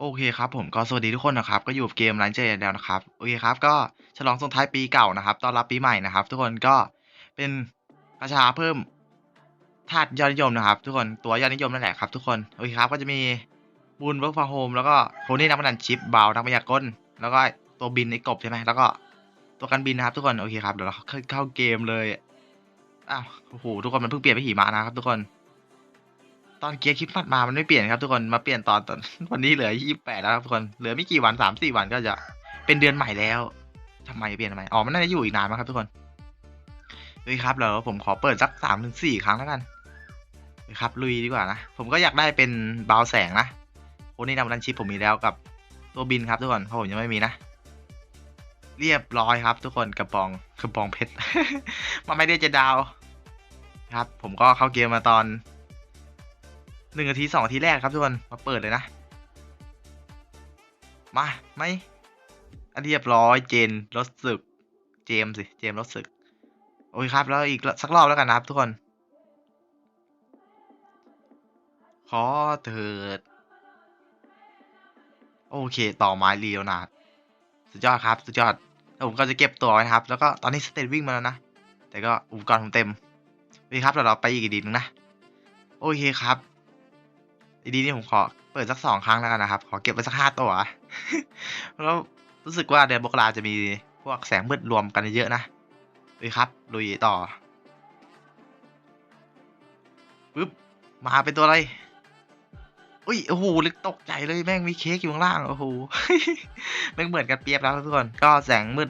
โอเคครับผมก็สวัสดีทุกคนนะครับ ก็อยู่กับเกม Ranger แล้วนะครับ โอเคครับ ก็ฉลองส่งท้ายปีเก่านะครับต้อนรับปีใหม่นะครับ ทุกคนก็เป็นกระชาเพิ่มธาตุยอดนิยมนะครับ ทุกคนตัวยอดนิยมนั่นแหละครับทุกคนโอเคครับก็จะมีบูนเวิร์กฟอร์โฮมแล้วก็โทนี่นักพนันชิปบาวนักพยากลแล้วก็ตัวบินไอ้กบใช่ไหมแล้วก็ตัวกันบินนะครับทุกคนโอเคครับเดี๋ยวเราเข้าเกมเลยอ้าวโอ้โหทุกคนมันเพิ่งเปลี่ยนไปหิมะนะครับทุกคน ตอนเกียร์คลิปมัดมามันไม่เปลี่ยนครับทุกคนมาเปลี่ยนตอนตอนวันนี้เหลือยี่แปดแล้วครับทุกคนเหลือไม่กี่วันสามสี่วันก็จะเป็นเดือนใหม่แล้วทำไมเปลี่ยนทำไมอ๋อมันน่าจะอยู่อีกนานมั้งครับทุกคนเฮ้ยครับเดี๋ยวผมขอเปิดสักสามถึงสี่ครั้งแล้วกันเฮ้ยครับลุยดีกว่านะผมก็อยากได้เป็นบาวแสงนะโอ้นี่นำรันชิปผมมีแล้วกับตัวบินครับทุกคนเพราะผมยังไม่มีนะเรียบร้อยครับทุกคนกระปองกระปองเพชรมาไม่ได้จะดาวครับ ผมก็เข้าเกมมาตอน หนึ่งนาทีสองนาทีแรกครับทุกคนมาเปิดเลยนะ มาไหมอันเรียบร้อยเจนรถศึก เจมส์สิเจมส์รถศึก โอเคครับ แล้วอีกสักรอบแล้วกันนะครับ ทุกคน ขอเถิด โอเค ต่อไม้เรียวนาดสุดยอดครับ สุดยอด แล้วผมก็จะเก็บตัวไว้นะครับ แล้วก็ตอนนี้สเตตวิ่งมาแล้วนะ แต่ก็อุปกรณ์ผมเต็มโอเคครับเดี๋ยวเราไปอีกดีนึงนะ โอเคครับ ดีนี่ผมขอเปิดสักสองครั้งแล้วกันนะครับ ขอเก็บไว้สักห้าตัวแล้วรู้สึกว่าเดือนมกราจะมีพวกแสงมืดรวมกันเยอะนะเลยครับลุยต่อปึ๊บมาเป็นตัวอะไรอุ้ยโอ้โหลึกตกใจเลยแม่งมีเค้กอยู่ข้างล่างโอ้โหแม่งเหมือนกันเปียบแล้วทุกคนก็แสงมืด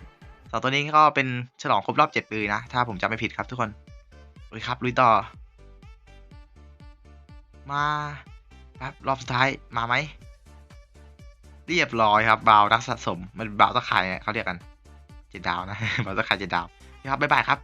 สองตัวนี้ก็เป็นฉลองครบรอบเจ็ดปีนะถ้าผมจำไม่ผิดครับทุกคนลุยครับลุยต่อ มา ครับ รอบสุดท้ายมาไหม เรียบร้อยครับบาวนักสะสม มันบาวตะข่ายเนี่ยเขาเรียกกัน เจ็ดดาวนะบาวตะข่ายเจ็ดดาวนะครับบ๊ายบายครับ